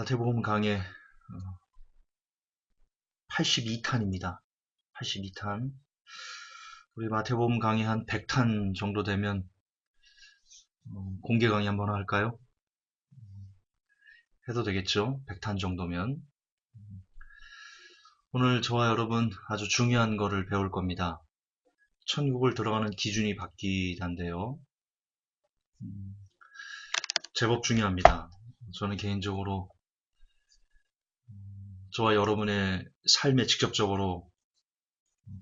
마태복음 강의 82탄입니다. 82탄. 우리 마태복음 강의 한 100탄 정도 되면 어, 공개 강의 한번 할까요? 해도 되겠죠? 100탄 정도면. 오늘 저와 여러분 아주 중요한 거를 배울 겁니다. 천국을 들어가는 기준이 바뀌단데요. 음, 제법 중요합니다. 저는 개인적으로 음, 저와 여러분의 삶에 직접적으로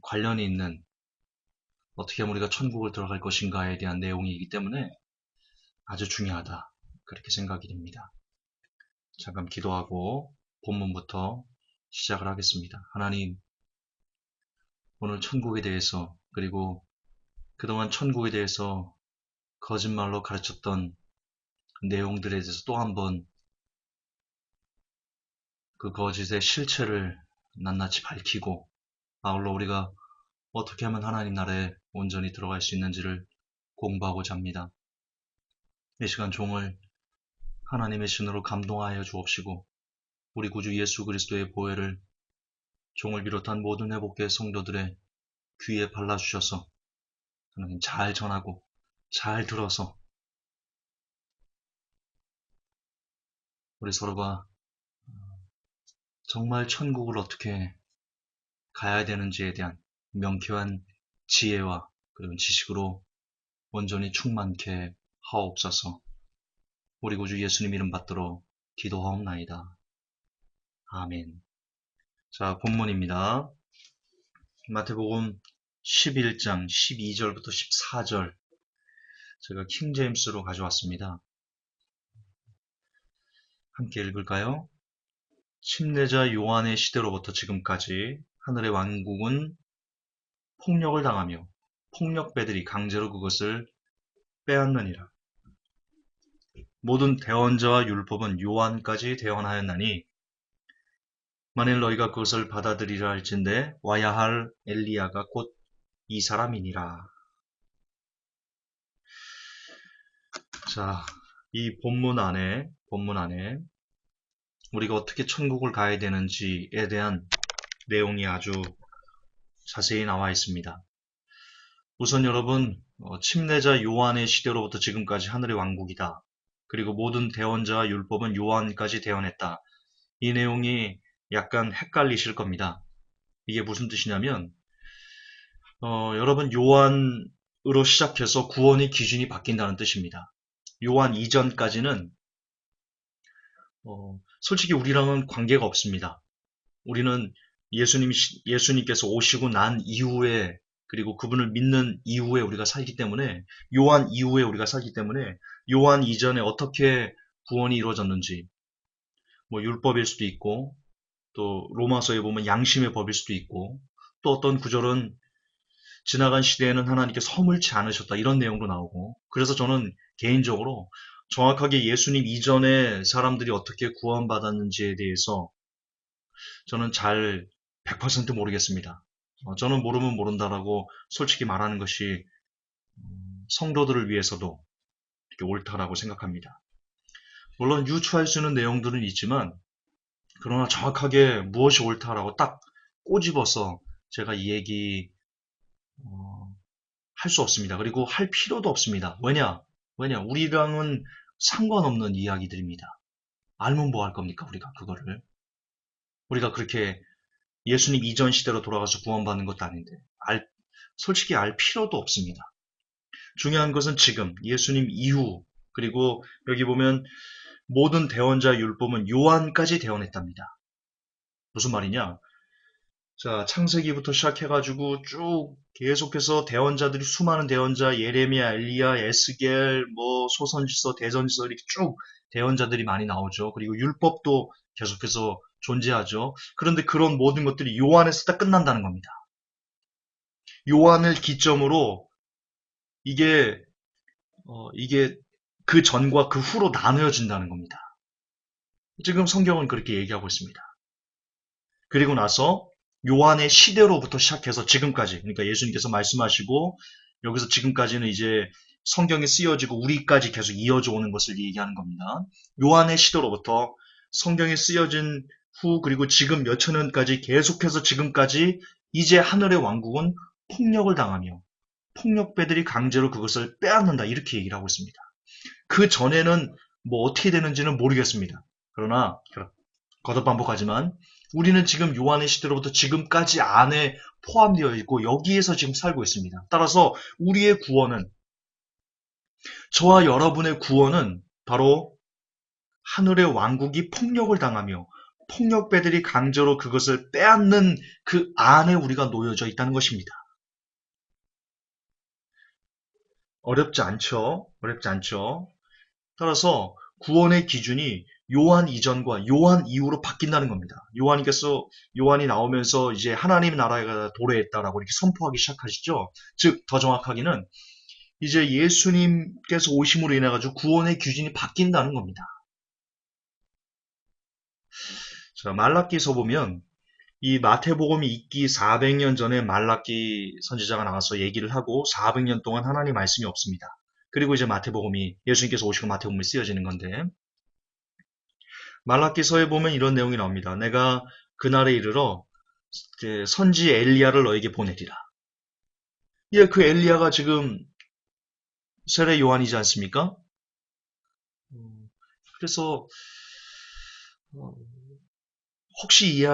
관련이 있는 어떻게 하면 우리가 천국을 들어갈 것인가에 대한 내용이기 때문에 아주 중요하다. 그렇게 생각이 됩니다. 잠깐 기도하고 본문부터 시작을 하겠습니다. 하나님, 오늘 천국에 대해서 그리고 그동안 천국에 대해서 거짓말로 가르쳤던 내용들에 대해서 또 한번 그 거짓의 실체를 낱낱이 밝히고 아울러 우리가 어떻게 하면 하나님 나라에 온전히 들어갈 수 있는지를 공부하고자 합니다. 이 시간 종을 하나님의 신으로 감동하여 주옵시고 우리 구주 예수 그리스도의 보혜를 종을 비롯한 모든 회복계 성도들의 귀에 발라주셔서 하나님 잘 전하고 잘 들어서 우리 서로가 정말 천국을 어떻게 가야 되는지에 대한 명쾌한 지혜와 그리고 지식으로 온전히 충만케 하옵소서. 우리 구주 예수님 이름 받들어 기도하옵나이다. 아멘. 자, 본문입니다. 마태복음 11장 12절부터 14절 제가 킹제임스로 가져왔습니다. 함께 읽을까요? 침례자 요한의 시대로부터 지금까지 하늘의 왕국은 폭력을 당하며 폭력배들이 강제로 그것을 빼앗느니라. 모든 대언자와 율법은 요한까지 대언하였나니 만일 너희가 그것을 받아들이라 할진대 와야 할 엘리야가 곧 이 사람이니라. 자, 이 본문 안에 본문 안에 우리가 어떻게 천국을 가야 되는지에 대한 내용이 아주 자세히 나와 있습니다. 우선 여러분, 어, 침례자 요한의 시대로부터 지금까지 하늘의 왕국이다. 그리고 모든 대언자와 율법은 요한까지 대언했다. 이 내용이 약간 헷갈리실 겁니다. 이게 무슨 뜻이냐면, 어, 여러분 요한으로 시작해서 구원의 기준이 바뀐다는 뜻입니다. 요한 이전까지는 어, 솔직히 우리랑은 관계가 없습니다. 우리는 예수님, 예수님께서 오시고 난 이후에 그리고 그분을 믿는 이후에 우리가 살기 때문에 요한 이후에 우리가 살기 때문에 요한 이전에 어떻게 구원이 이루어졌는지 뭐 율법일 수도 있고 또 로마서에 보면 양심의 법일 수도 있고 또 어떤 구절은 지나간 시대에는 하나님께 서물치 않으셨다 이런 내용도 나오고 그래서 저는 개인적으로 정확하게 예수님 이전에 사람들이 어떻게 구원받았는지에 대해서 저는 잘 100% 모르겠습니다. 어, 저는 모르면 모른다라고 솔직히 말하는 것이 음, 성도들을 위해서도 이렇게 옳다라고 생각합니다. 물론 유추할 수 있는 내용들은 있지만 그러나 정확하게 무엇이 옳다라고 딱 꼬집어서 제가 이 얘기 어, 할 수 없습니다. 그리고 할 필요도 없습니다. 왜냐? 왜냐? 우리랑은 상관없는 이야기들입니다. 알면 뭐 할 겁니까? 우리가 그거를. 우리가 그렇게 예수님 이전 시대로 돌아가서 구원받는 것도 아닌데 알, 솔직히 알 필요도 없습니다. 중요한 것은 지금 예수님 이후 그리고 여기 보면 모든 대원자 율법은 요한까지 대원했답니다. 무슨 말이냐? 자, 창세기부터 시작해가지고 쭉 계속해서 대원자들이 수많은 대원자, 예레미야, 엘리야, 에스겔, 뭐 소선지서, 대선지서 이렇게 쭉 대원자들이 많이 나오죠. 그리고 율법도 계속해서 존재하죠. 그런데 그런 모든 것들이 요한에서 딱 끝난다는 겁니다. 요한을 기점으로 이게 어, 이게 그 전과 그 후로 나누어진다는 겁니다. 지금 성경은 그렇게 얘기하고 있습니다. 그리고 나서 요한의 시대로부터 시작해서 지금까지, 그러니까 예수님께서 말씀하시고 여기서 지금까지는 이제 성경에 쓰여지고 우리까지 계속 이어져 오는 것을 얘기하는 겁니다. 요한의 시대로부터 성경에 쓰여진 후 그리고 지금 몇천 년까지 계속해서 지금까지 이제 하늘의 왕국은 폭력을 당하며 폭력배들이 강제로 그것을 빼앗는다 이렇게 얘기를 하고 있습니다. 그 전에는 뭐 어떻게 되는지는 모르겠습니다. 그러나 거듭 반복하지만 우리는 지금 요한의 시대로부터 지금까지 안에 포함되어 있고 여기에서 지금 살고 있습니다. 따라서 우리의 구원은 저와 여러분의 구원은 바로 하늘의 왕국이 폭력을 당하며 폭력배들이 강제로 그것을 빼앗는 그 안에 우리가 놓여져 있다는 것입니다. 어렵지 않죠? 어렵지 않죠? 따라서 구원의 기준이 요한 이전과 요한 이후로 바뀐다는 겁니다. 요한께서 요한이 나오면서 이제 하나님 나라가 도래했다라고 이렇게 선포하기 시작하시죠. 즉 더 정확하게는 이제 예수님께서 오심으로 인해 가지고 구원의 기준이 바뀐다는 겁니다. 자, 말라기서 보면 이 마태복음이 있기 400년 전에 말라기 선지자가 나와서 얘기를 하고 400년 동안 하나님 말씀이 없습니다. 그리고 이제 마태복음이 예수님께서 오시고 마태복음이 쓰여지는 건데 말라기서에 보면 이런 내용이 나옵니다. 내가 그날에 이르러 선지 엘리야를 너에게 보내리라. 예, 그 엘리야가 지금 세례 요한이지 않습니까? 음, 그래서 어, 혹시 이해,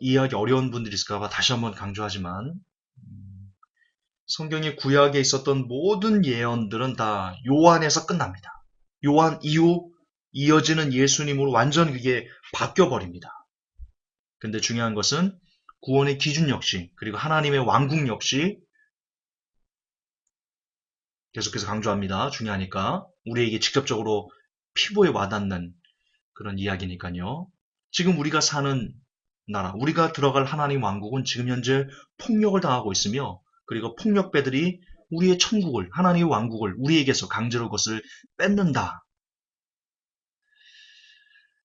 이해하기 어려운 분들이 있을까봐 다시 한번 강조하지만 음, 성경의 구약에 있었던 모든 예언들은 다 요한에서 끝납니다. 요한 이후 이어지는 예수님으로 완전 그게 바뀌어버립니다. 근데 중요한 것은 구원의 기준 역시 그리고 하나님의 왕국 역시 계속해서 강조합니다. 중요하니까 우리에게 직접적으로 피부에 와닿는 그런 이야기니까요. 지금 우리가 사는 나라, 우리가 들어갈 하나님 왕국은 지금 현재 폭력을 당하고 있으며 그리고 폭력배들이 우리의 천국을, 하나님의 왕국을 우리에게서 강제로 그것을 뺏는다.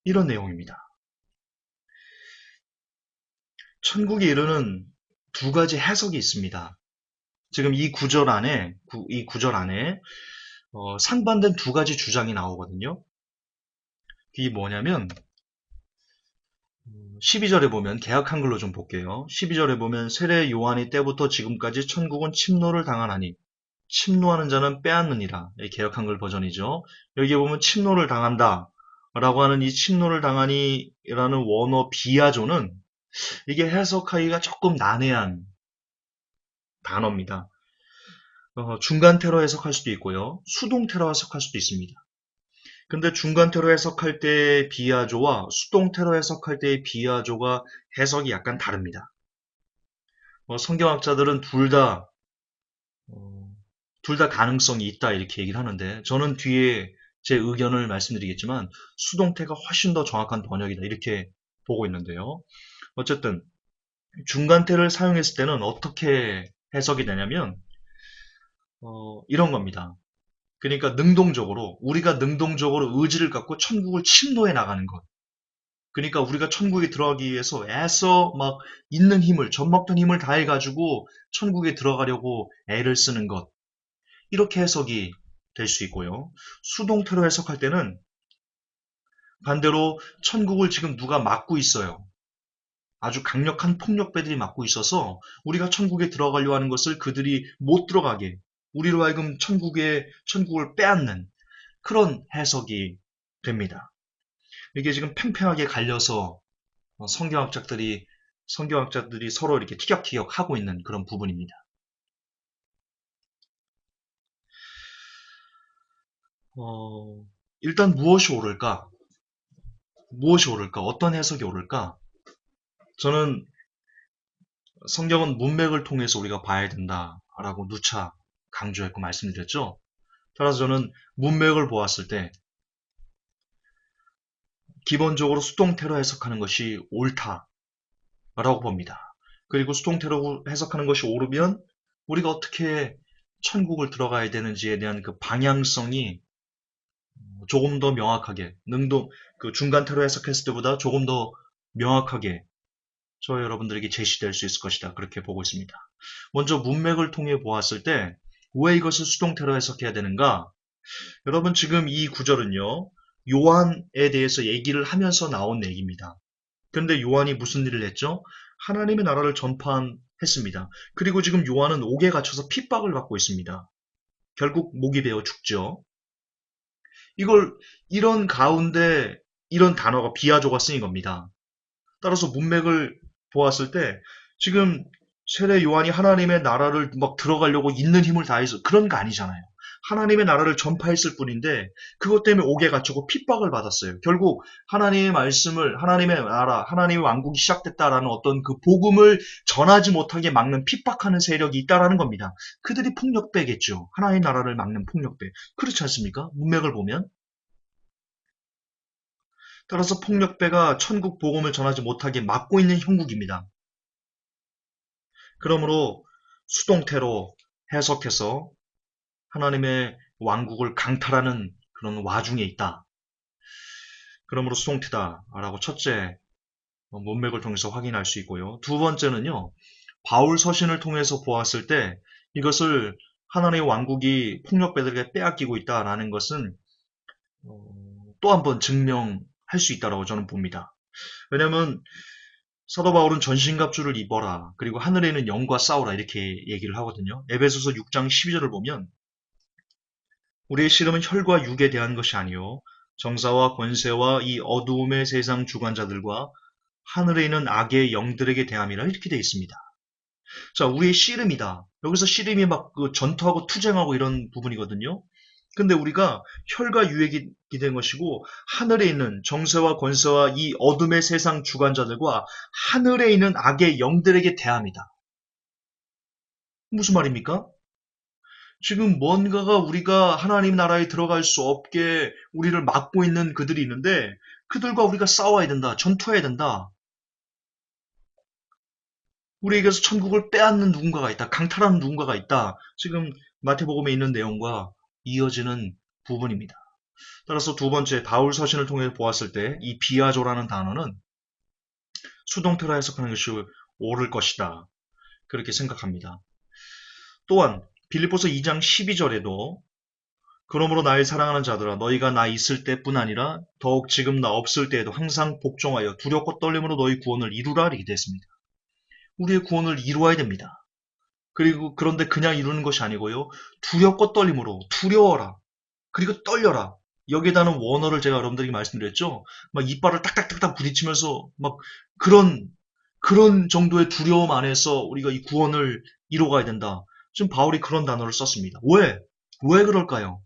이런 내용입니다. 천국에 이르는 두 가지 해석이 있습니다. 지금 이 구절 안에, 이 구절 안에 어, 상반된 두 가지 주장이 나오거든요. 이게 뭐냐면 12절에 보면 개혁 한글로 좀 볼게요. 12절에 보면 세례 요한이 때부터 지금까지 천국은 침노를 당하나니 침노하는 자는 빼앗느니라. 개혁 한글 버전이죠. 여기에 보면 침노를 당한다. 라고 하는 이 침노를 당하니 라는 원어 비아조는 이게 해석하기가 조금 난해한 단어입니다. 어, 중간 테러 해석할 수도 있고요. 수동 테러 해석할 수도 있습니다. 근데 중간 테러 해석할 때 비아조와 수동 테러 해석할 때의 비아조가 해석이 약간 다릅니다. 어, 성경학자들은 둘 다, 어, 둘다 가능성이 있다 이렇게 얘기를 하는데 저는 뒤에 제 의견을 말씀드리겠지만 수동태가 훨씬 더 정확한 번역이다 이렇게 보고 있는데요. 어쨌든 중간태를 사용했을 때는 어떻게 해석이 되냐면 어, 이런 겁니다. 그러니까 능동적으로 우리가 능동적으로 의지를 갖고 천국을 침노해 나가는 것. 그러니까 우리가 천국에 들어가기 위해서 애써 막 있는 힘을 젖먹던 힘을 다해 가지고 천국에 들어가려고 애를 쓰는 것. 이렇게 해석이 될 수 있고요. 수동태로 해석할 때는 반대로 천국을 지금 누가 막고 있어요. 아주 강력한 폭력배들이 막고 있어서 우리가 천국에 들어가려 하는 것을 그들이 못 들어가게 우리로 하여금 천국의 천국을 빼앗는 그런 해석이 됩니다. 이게 지금 팽팽하게 갈려서 어, 성경학자들이 성경학자들이 서로 이렇게 티격태격 하고 있는 그런 부분입니다. 어, 일단 무엇이 옳을까? 무엇이 옳을까? 어떤 해석이 옳을까? 저는 성경은 문맥을 통해서 우리가 봐야 된다라고 누차 강조했고 말씀드렸죠. 따라서 저는 문맥을 보았을 때 기본적으로 수동태로 해석하는 것이 옳다라고 봅니다. 그리고 수동태로 해석하는 것이 옳으면 우리가 어떻게 천국을 들어가야 되는지에 대한 그 방향성이 조금 더 명확하게 능동 그 중간태로 해석했을 때보다 조금 더 명확하게 저 여러분들에게 제시될 수 있을 것이다 그렇게 보고 있습니다. 먼저 문맥을 통해 보았을 때 왜 이것을 수동태로 해석해야 되는가? 여러분 지금 이 구절은요. 요한에 대해서 얘기를 하면서 나온 얘기입니다. 그런데 요한이 무슨 일을 했죠? 하나님의 나라를 전파했습니다. 그리고 지금 요한은 옥에 갇혀서 핍박을 받고 있습니다. 결국 목이 베어 죽죠. 이걸 이런 가운데 이런 단어가 비아조가 쓰인 겁니다. 따라서 문맥을 보았을 때 지금 세례 요한이 하나님의 나라를 막 들어가려고 있는 힘을 다해서 그런 거 아니잖아요. 하나님의 나라를 전파했을 뿐인데 그것 때문에 옥에 갇히고 핍박을 받았어요. 결국 하나님의 말씀을 하나님의 나라, 하나님의 왕국이 시작됐다라는 어떤 그 복음을 전하지 못하게 막는 핍박하는 세력이 있다라는 겁니다. 그들이 폭력배겠죠. 하나님의 나라를 막는 폭력배. 그렇지 않습니까? 문맥을 보면 따라서 폭력배가 천국 복음을 전하지 못하게 막고 있는 형국입니다. 그러므로 수동태로 해석해서 하나님의 왕국을 강탈하는 그런 와중에 있다. 그러므로 수동태다 라고 첫째 문맥을 통해서 확인할 수 있고요. 두 번째는요. 바울 서신을 통해서 보았을 때 이것을 하나님의 왕국이 폭력배들에게 빼앗기고 있다라는 것은 어, 또한 번 증명할 수 있다라고 저는 봅니다. 왜냐하면 사도 바울은 전신갑주를 입어라 그리고 하늘에 있는 영과 싸우라 이렇게 얘기를 하거든요. 에베소서 6장 12절을 보면 우리의 씨름은 혈과 육에 대한 것이 아니요 정사와 권세와 이 어두움의 세상 주관자들과 하늘에 있는 악의 영들에게 대함이라 이렇게 되어 있습니다. 자, 우리의 씨름이다. 여기서 씨름이 막 그 전투하고 투쟁하고 이런 부분이거든요. 근데 우리가 혈과 유액이 된 것이고 하늘에 있는 정세와 권세와 이 어둠의 세상 주관자들과 하늘에 있는 악의 영들에게 대함이다. 무슨 말입니까? 지금 뭔가가 우리가 하나님 나라에 들어갈 수 없게 우리를 막고 있는 그들이 있는데 그들과 우리가 싸워야 된다. 전투해야 된다. 우리에게서 천국을 빼앗는 누군가가 있다. 강탈하는 누군가가 있다. 지금 마태복음에 있는 내용과 이어지는 부분입니다. 따라서 두 번째 바울 서신을 통해 보았을 때 이 비아조라는 단어는 수동태로 해석하는 것이 옳을 것이다. 그렇게 생각합니다. 또한 빌립보서 2장 12절에도 그러므로 나의 사랑하는 자들아 너희가 나 있을 때뿐 아니라 더욱 지금 나 없을 때에도 항상 복종하여 두렵고 떨림으로 너희 구원을 이루라 이렇게 됐습니다. 우리의 구원을 이루어야 됩니다. 그리고 그런데 그냥 이루는 것이 아니고요. 두렵고 떨림으로 두려워라. 그리고 떨려라. 여기에 다는 원어를 제가 여러분들에게 말씀드렸죠. 막 이빨을 딱딱딱딱 부딪히면서 막 그런 그런 정도의 두려움 안에서 우리가 이 구원을 이루어가야 된다. 지금 바울이 그런 단어를 썼습니다. 왜? 왜 그럴까요?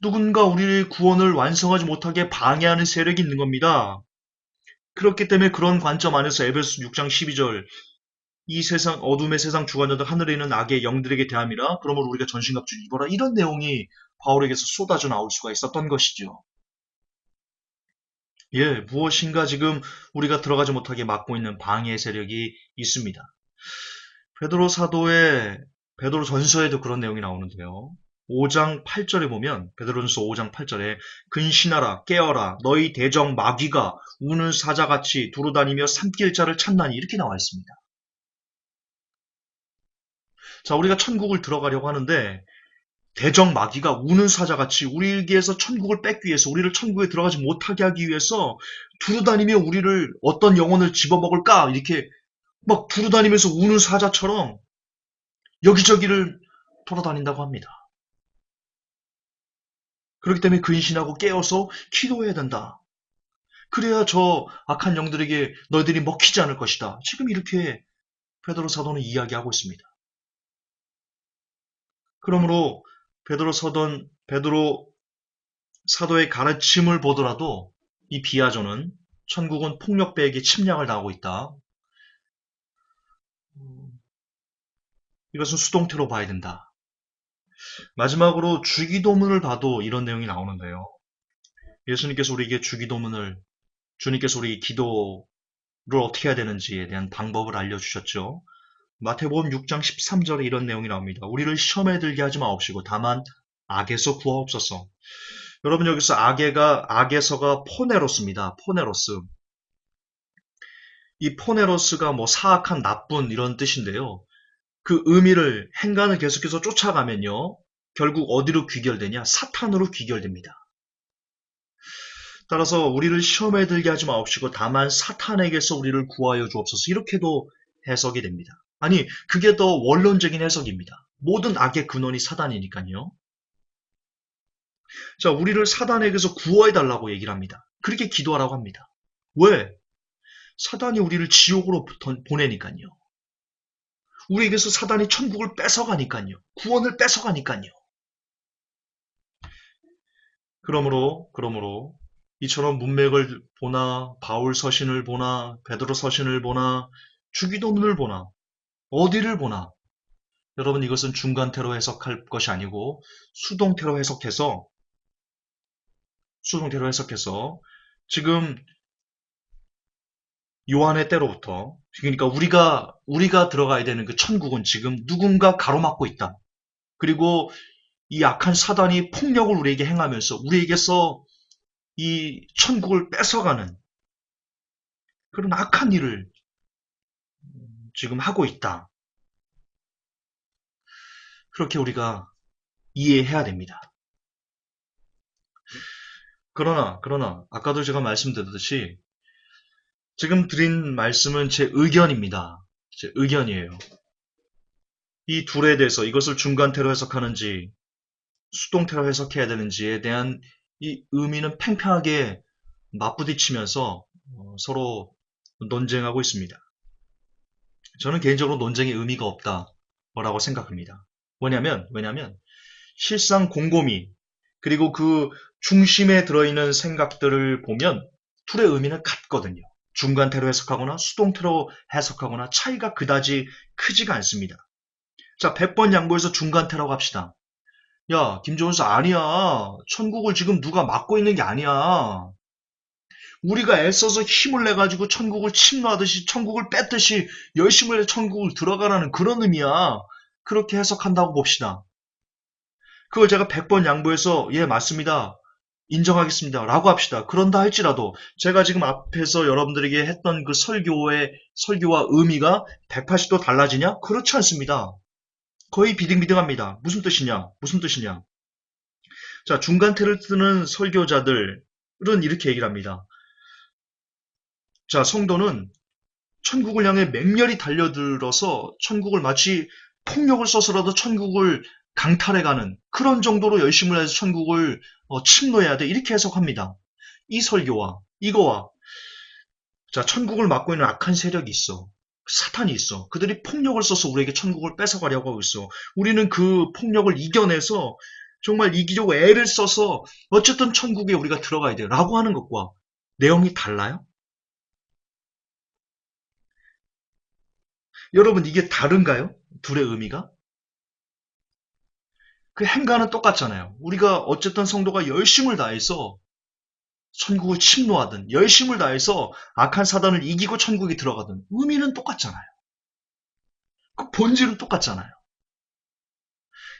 누군가 우리의 구원을 완성하지 못하게 방해하는 세력이 있는 겁니다. 그렇기 때문에 그런 관점 안에서 에베소 6장 12절 이 세상 어둠의 세상 주관자들 하늘에 있는 악의 영들에게 대함이라 그러므로 우리가 전신갑주 입어라 이런 내용이 바울에게서 쏟아져 나올 수가 있었던 것이죠. 예, 무엇인가 지금 우리가 들어가지 못하게 막고 있는 방해 세력이 있습니다. 베드로 사도의 베드로 전서에도 그런 내용이 나오는데요. 5장 8절에 보면 베드로전서 5장 8절에 근신하라 깨어라 너희 대적 마귀가 우는 사자같이 두루다니며 삼킬 자를 찾나니 이렇게 나와 있습니다. 자 우리가 천국을 들어가려고 하는데 대적 마귀가 우는 사자같이 우리에게서 천국을 뺏기 위해서 우리를 천국에 들어가지 못하게 하기 위해서 두루다니며 우리를 어떤 영혼을 집어먹을까 이렇게 막 두루다니면서 우는 사자처럼 여기저기를 돌아다닌다고 합니다. 그렇기 때문에 근신하고 깨어서 기도해야 된다. 그래야 저 악한 영들에게 너희들이 먹히지 않을 것이다. 지금 이렇게 베드로 사도는 이야기하고 있습니다. 그러므로 베드로 사도는 베드로 사도의 가르침을 보더라도 이 비아조는 천국은 폭력배에게 침략을 당하고 있다. 이것은 수동태로 봐야 된다. 마지막으로 주기도문을 봐도 이런 내용이 나오는데요. 예수님께서 우리에게 주기도문을 주님께서 우리 기도를 어떻게 해야 되는지에 대한 방법을 알려주셨죠. 마태복음 6장 13절에 이런 내용이 나옵니다. 우리를 시험에 들게 하지 마옵시고 다만 악에서 구하옵소서. 여러분 여기서 악에가 악에서가 포네로스입니다. 포네로스. 이 포네로스가 뭐 사악한 나쁜 이런 뜻인데요. 그 의미를 행간을 계속해서 쫓아가면요. 결국 어디로 귀결되냐? 사탄으로 귀결됩니다. 따라서 우리를 시험에 들게 하지 마옵시고 다만 사탄에게서 우리를 구하여 주옵소서 이렇게도 해석이 됩니다. 아니 그게 더 원론적인 해석입니다. 모든 악의 근원이 사단이니까요. 자, 우리를 사단에게서 구원해 달라고 얘기를 합니다. 그렇게 기도하라고 합니다. 왜? 사단이 우리를 지옥으로 보내니까요. 우리에게서 사단이 천국을 뺏어가니까요. 구원을 뺏어가니까요. 그러므로, 그러므로, 이처럼 문맥을 보나, 바울 서신을 보나, 베드로 서신을 보나, 주기도문을 보나, 어디를 보나, 여러분 이것은 중간태로 해석할 것이 아니고 수동태로 해석해서 수동태로 해석해서 지금 요한의 때로부터 그러니까 우리가 우리가 들어가야 되는 그 천국은 지금 누군가 가로막고 있다. 그리고 이 악한 사단이 폭력을 우리에게 행하면서 우리에게서 이 천국을 뺏어가는 그런 악한 일을 지금 하고 있다. 그렇게 우리가 이해해야 됩니다. 그러나, 그러나, 아까도 제가 말씀드렸듯이, 지금 드린 말씀은 제 의견입니다. 제 의견이에요. 이 둘에 대해서 이것을 중간태로 해석하는지, 수동태로 해석해야 되는지에 대한 이 의미는 팽팽하게 맞부딪히면서 어, 서로 논쟁하고 있습니다. 저는 개인적으로 논쟁의 의미가 없다라고 생각합니다. 왜냐면, 왜냐면, 실상 곰곰이, 그리고 그 중심에 들어있는 생각들을 보면 둘의 의미는 같거든요. 중간태로 해석하거나 수동태로 해석하거나 차이가 그다지 크지가 않습니다. 자, 100번 양보해서 중간태라고 합시다. 야, 김종수 아니야. 천국을 지금 누가 막고 있는 게 아니야. 우리가 애써서 힘을 내가지고 천국을 침노하듯이 천국을 뺐듯이 열심을 내 천국을 들어가라는 그런 의미야. 그렇게 해석한다고 봅시다. 그걸 제가 100번 양보해서 예 맞습니다. 인정하겠습니다. 라고 합시다. 그런다 할지라도 제가 지금 앞에서 여러분들에게 했던 그 설교의 설교와 의미가 180도 달라지냐? 그렇지 않습니다. 거의 비등비등합니다. 무슨 뜻이냐? 무슨 뜻이냐? 자, 중간태를 쓰는 설교자들은 이렇게 얘기를 합니다. 자, 성도는 천국을 향해 맹렬히 달려들어서 천국을 마치 폭력을 써서라도 천국을 강탈해가는 그런 정도로 열심을 해서 천국을 어, 침노해야 돼. 이렇게 해석합니다. 이 설교와 이거와 자 천국을 막고 있는 악한 세력이 있어. 사탄이 있어. 그들이 폭력을 써서 우리에게 천국을 뺏어가려고 하고 있어. 우리는 그 폭력을 이겨내서 정말 이기려고 애를 써서 어쨌든 천국에 우리가 들어가야 돼. 라고 하는 것과 내용이 달라요? 여러분 이게 다른가요? 둘의 의미가? 그 행간은 똑같잖아요. 우리가 어쨌든 성도가 열심을 다해서 천국을 침노하든 열심을 다해서 악한 사단을 이기고 천국에 들어가든 의미는 똑같잖아요. 그 본질은 똑같잖아요.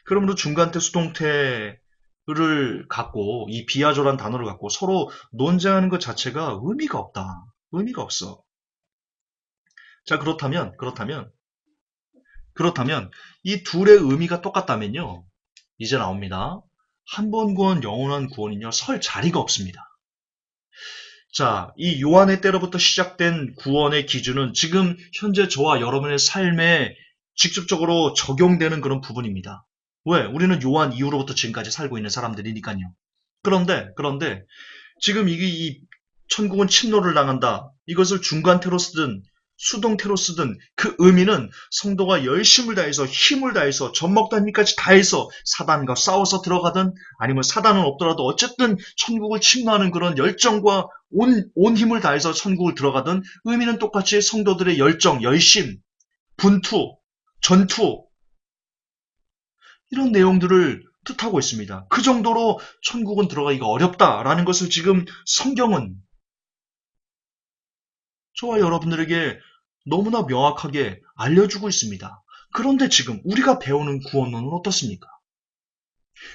그러므로 중간태 수동태를 갖고 이 비아조란 단어를 갖고 서로 논쟁하는 것 자체가 의미가 없다. 의미가 없어. 자 그렇다면 그렇다면 그렇다면 이 둘의 의미가 똑같다면요. 이제 나옵니다. 한 번 구원, 영원한 구원은요, 설 자리가 없습니다. 자, 이 요한의 때로부터 시작된 구원의 기준은 지금 현재 저와 여러분의 삶에 직접적으로 적용되는 그런 부분입니다. 왜? 우리는 요한 이후로부터 지금까지 살고 있는 사람들이니까요. 그런데, 그런데, 지금 이게 이 천국은 침노를 당한다. 이것을 중간태로 쓰든 수동태로 쓰든 그 의미는 성도가 열심을 다해서 힘을 다해서 젖먹다니까지 다해서 사단과 싸워서 들어가든 아니면 사단은 없더라도 어쨌든 천국을 침노하는 그런 열정과 온, 온 힘을 다해서 천국을 들어가든 의미는 똑같이 성도들의 열정, 열심, 분투, 전투 이런 내용들을 뜻하고 있습니다. 그 정도로 천국은 들어가기가 어렵다라는 것을 지금 성경은 저와 여러분들에게 너무나 명확하게 알려주고 있습니다. 그런데 지금 우리가 배우는 구원론은 어떻습니까?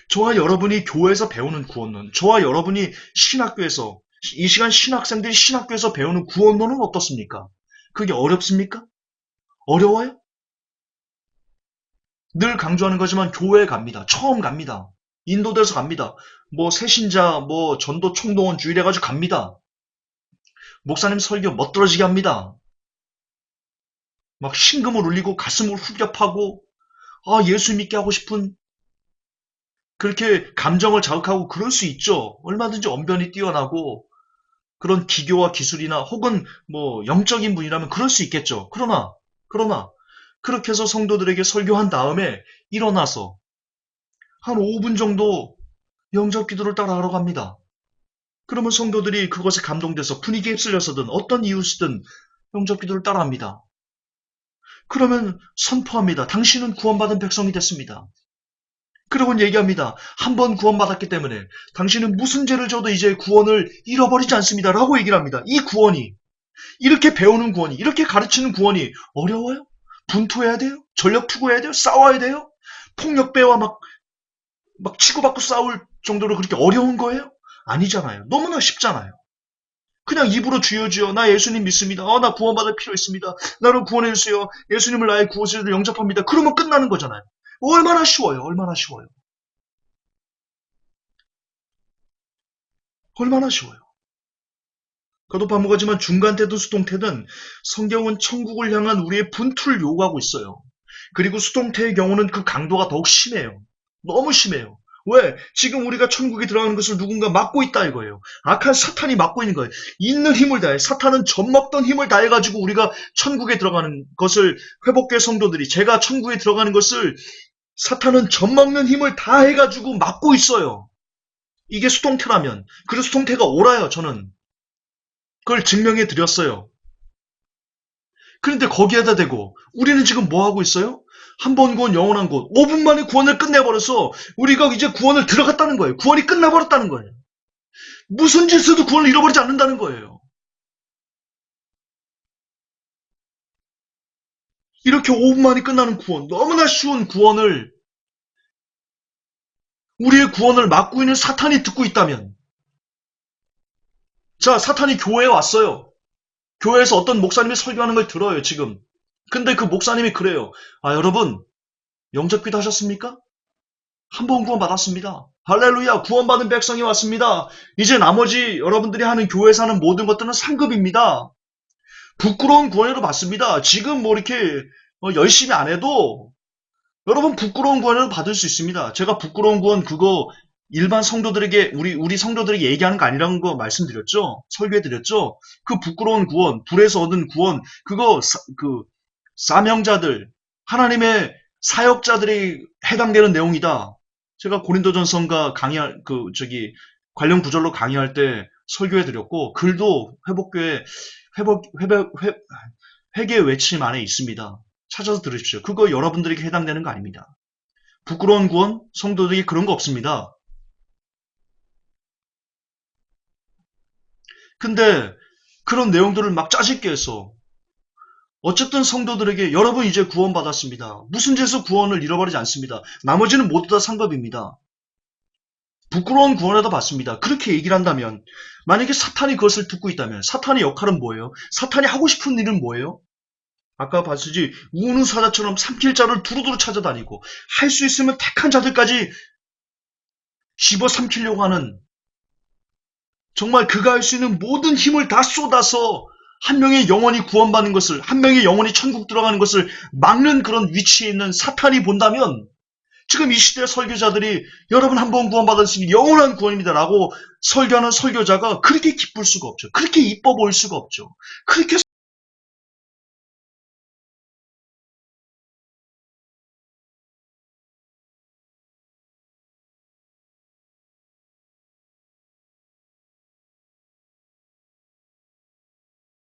저와 여러분이 교회에서 배우는 구원론, 저와 여러분이 신학교에서, 이 시간 신학생들이 신학교에서 배우는 구원론은 어떻습니까? 그게 어렵습니까? 어려워요? 늘 강조하는 거지만 교회에 갑니다. 처음 갑니다. 인도돼서 갑니다. 뭐 새신자, 뭐 전도 총동원 주일 해가지고 갑니다. 목사님 설교 멋들어지게 합니다. 막 신금을 울리고 가슴을 후벼 파고 아 예수 믿게 하고 싶은 그렇게 감정을 자극하고 그럴 수 있죠. 얼마든지 언변이 뛰어나고 그런 기교와 기술이나 혹은 뭐 영적인 분이라면 그럴 수 있겠죠. 그러나 그러나 그렇게 해서 성도들에게 설교한 다음에 일어나서 한 5분 정도 영접 기도를 따라하러 갑니다. 그러면 성도들이 그것에 감동돼서 분위기에 휩쓸려서든 어떤 이유시든 영접 기도를 따라합니다. 그러면 선포합니다. 당신은 구원받은 백성이 됐습니다. 그러곤 얘기합니다. 한 번 구원받았기 때문에 당신은 무슨 죄를 져도 이제 구원을 잃어버리지 않습니다. 라고 얘기를 합니다. 이 구원이, 이렇게 배우는 구원이, 이렇게 가르치는 구원이 어려워요? 분투해야 돼요? 전력 투구해야 돼요? 싸워야 돼요? 폭력배와 막, 막 치고받고 싸울 정도로 그렇게 어려운 거예요? 아니잖아요. 너무나 쉽잖아요. 그냥 입으로 주여 주여 나 예수님 믿습니다. 어, 나 구원받을 필요 있습니다. 나를 구원해 주세요. 예수님을 나의 구원자로 영접합니다. 그러면 끝나는 거잖아요. 얼마나 쉬워요. 얼마나 쉬워요. 얼마나 쉬워요. 거듭 반복하지만 중간태든 수동태든 성경은 천국을 향한 우리의 분투를 요구하고 있어요. 그리고 수동태의 경우는 그 강도가 더욱 심해요. 너무 심해요. 왜? 지금 우리가 천국에 들어가는 것을 누군가 막고 있다 이거예요. 악한 사탄이 막고 있는 거예요. 있는 힘을 다해. 사탄은 젖먹던 힘을 다해가지고 우리가 천국에 들어가는 것을 회복계 성도들이 제가 천국에 들어가는 것을 사탄은 젖먹는 힘을 다해가지고 막고 있어요. 이게 수동태라면. 그래서 수동태가 옳아요, 저는. 그걸 증명해 드렸어요. 그런데 거기에다 대고 우리는 지금 뭐 하고 있어요? 한 번 구원 영원한 곳 5분 만에 구원을 끝내버려서 우리가 이제 구원을 들어갔다는 거예요. 구원이 끝나버렸다는 거예요. 무슨 짓을 도 구원을 잃어버리지 않는다는 거예요. 이렇게 5분 만에 끝나는 구원, 너무나 쉬운 구원을 우리의 구원을 막고 있는 사탄이 듣고 있다면 자, 사탄이 교회에 왔어요. 교회에서 어떤 목사님이 설교하는 걸 들어요, 지금. 근데 그 목사님이 그래요. 아, 여러분, 영접 기도 하셨습니까? 한 번 구원 받았습니다. 할렐루야, 구원받은 백성이 왔습니다. 이제 나머지 여러분들이 하는 교회에서 하는 모든 것들은 상급입니다. 부끄러운 구원으로 받습니다. 지금 뭐 이렇게 어, 열심히 안 해도 여러분 부끄러운 구원을 받을 수 있습니다. 제가 부끄러운 구원 그거 일반 성도들에게 우리 우리 성도들에게 얘기하는 거 아니라는 거 말씀드렸죠. 설교해 드렸죠. 그 부끄러운 구원, 불에서 얻은 구원, 그거 사, 그 사명자들, 하나님의 사역자들이 해당되는 내용이다. 제가 고린도전서가 강의할 그 저기 관련 구절로 강의할 때 설교해 드렸고 글도 회복교회 회복 회복 회, 회계 외침 안에 있습니다. 찾아서 들으십시오. 그거 여러분들에게 해당되는 거 아닙니다. 부끄러운 구원 성도들에게 그런 거 없습니다. 근데 그런 내용들을 막 짜집게 해서 어쨌든 성도들에게 여러분 이제 구원받았습니다. 무슨 죄에서 구원을 잃어버리지 않습니다. 나머지는 모두 다 상급입니다. 부끄러운 구원에도 받습니다. 그렇게 얘기를 한다면 만약에 사탄이 그것을 듣고 있다면 사탄의 역할은 뭐예요? 사탄이 하고 싶은 일은 뭐예요? 아까 봤으지 우는 사자처럼 삼킬 자를 두루두루 찾아다니고 할 수 있으면 택한 자들까지 집어 삼키려고 하는 정말 그가 할 수 있는 모든 힘을 다 쏟아서 한 명의 영혼이 구원받는 것을, 한 명의 영혼이 천국 들어가는 것을 막는 그런 위치에 있는 사탄이 본다면, 지금 이 시대 설교자들이 여러분 한 번 구원받았으니 영원한 구원입니다. 라고 설교하는 설교자가 그렇게 기쁠 수가 없죠. 그렇게 이뻐 보일 수가 없죠. 그렇게